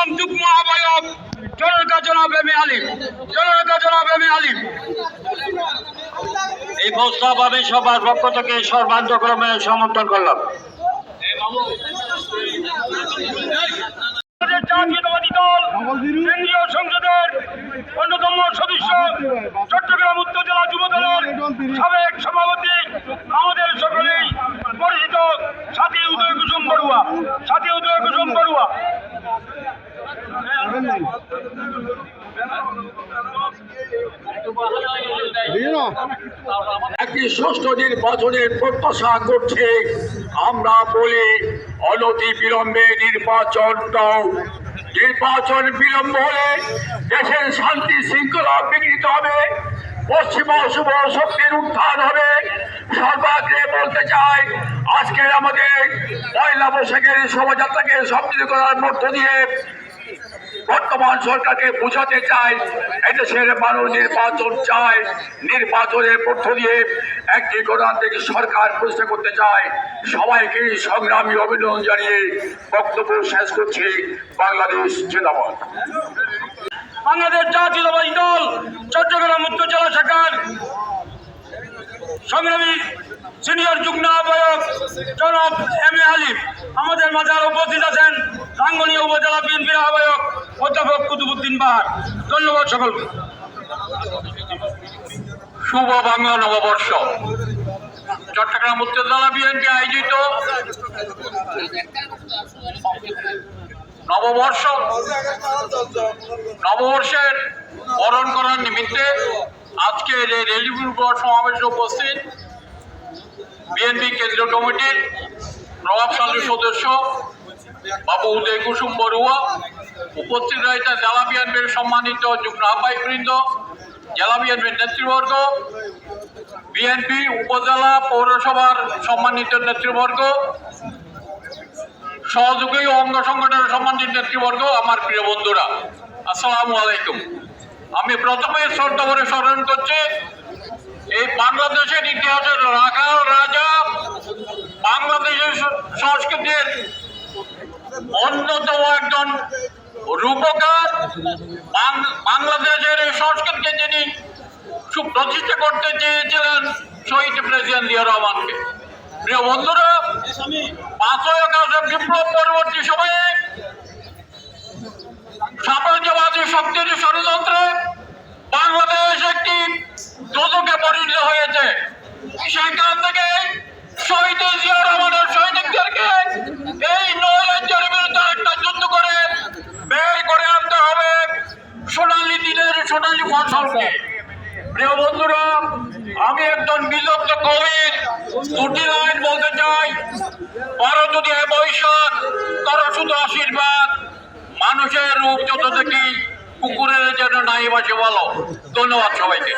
এবং যুগ্ম আহ্বায়ক জনতা জনাব এম আলিম জনতা জনাব এম আলিম। এই প্রস্তাব আমি সবার পক্ষ থেকে সর্বান্তক্রমে সমর্থন করলাম আমাদের জাতীয়তাবাদী দল কেন্দ্রীয় সংসদের অন্যতম সদস্য চট্টগ্রাম উত্তর জেলা যুব দলের সাবেক সভাপতি আমাদের সকলেই পরিচিত সাথী উদয় কুসুম বড়ুয়া সাথী উদয় কুসুম বড়ুয়া একটি সুষ্ঠু নির্বাচনের প্রত্যাশা করছে। আমরা বলি, অনতি বিলম্বে নির্বাচন দাও নির্বাচন বিলম্ব হলে দেশের শান্তি শৃঙ্খলা বিঘ্নিত হবে। পশ্চিমা শুভ শক্তির উত্থান হবে। সর্বাগ্রে বলতে চাই, আজকের আমাদের পয়লা বৈশাখের শোভাযাত্রাকে সমৃদ্ধ করার মধ্য দিয়ে বর্তমান সরকারকে বোঝাতে চাই, এদেশের মানুষ নির্বাচন চায়, নির্বাচনের মধ্য দিয়ে একটি গণতান্ত্রিক সরকার প্রতিষ্ঠা করতে চায়। সবাইকে সংগ্রামী অভিনন্দন জানিয়ে বক্তব্য শেষ করছি। বাংলাদেশ জিন্দাবাদ। বাংলাদেশ জাতীয়তাবাদী দল চট্টগ্রাম উত্তর জেলা শাখার সংগ্রামী সিনিয়র যুগ্ম আহ্বায়ক জনাব আলিম আমাদের মাঝে আরও উপস্থিত আছেন রাঙ্গনীয় উপজেলা বিএনপির আহ্বায়ক অধ্যাপক কুতুবুদ্দিন বাহার। ধন্যবাদ সকলকে। শুভ বাংলা নববর্ষ। চট্টগ্রাম উত্তর বিএনপি আয়োজিত নববর্ষ। নববর্ষের বরণ করার নিমিত্তে আজকের এই রেলিপুর সমাবেশে উপস্থিত বিএনপি কেন্দ্রীয় কমিটির প্রভাবশালী সদস্য বাবু উদয় কুসুম বড়ুয়া, উপস্থিত রয়েছে জেলা বিএনপির সম্মানিত যুগ্ম আহ্বায়ক বৃন্দ, জেলা বিএনপির নেতৃবর্গ, বিএনপি উপজেলা পৌরসভার সম্মানিত নেতৃবর্গ, সহযোগী অঙ্গ সংগঠনের সম্মানিত নেতৃবর্গ আমার প্রিয় বন্ধুরা, আসসালামু আলাইকুম। আমি প্রথমে শ্রদ্ধা করে স্মরণ করছি, এই বাংলাদেশের ইতিহাসের বাংলাদেশের সংস্কৃতির অন্যতম একজন রূপকার বাংলাদেশের এই সংস্কৃতিকে যিনি সুপ্রতিষ্ঠা করতে চেয়েছিলেন শহীদ প্রেসিডেন্ট জিয়া রহমানকে। প্রিয় বন্ধুরা, পাঁচই আগস্টের বিপ্লব পরবর্তী সময়ে সাম্রাজ্যবাদী শক্তির ষড়যন্ত্রে বাংলাদেশ একটি দুদকে পরিণত হয়েছে সেখান থেকে শহীদ জিয়া রহমানের সৈনিকদেরকে এই নৈরাজ্যের বিরুদ্ধে একটা যুদ্ধ করে বের করে আনতে হবে সোনালী সোনালী ফসলকে প্রিয় বন্ধুরা, আমি একজন বিলুপ্ত কবি দুটি লাইন বলতে চাই। পারো যদি এ বৈশাখ করো শুধু আশীর্বাদ। মানুষের রূপ যত দেখি, কুকুরের যেন নাই বাসে বলো। ধন্যবাদ সবাইকে।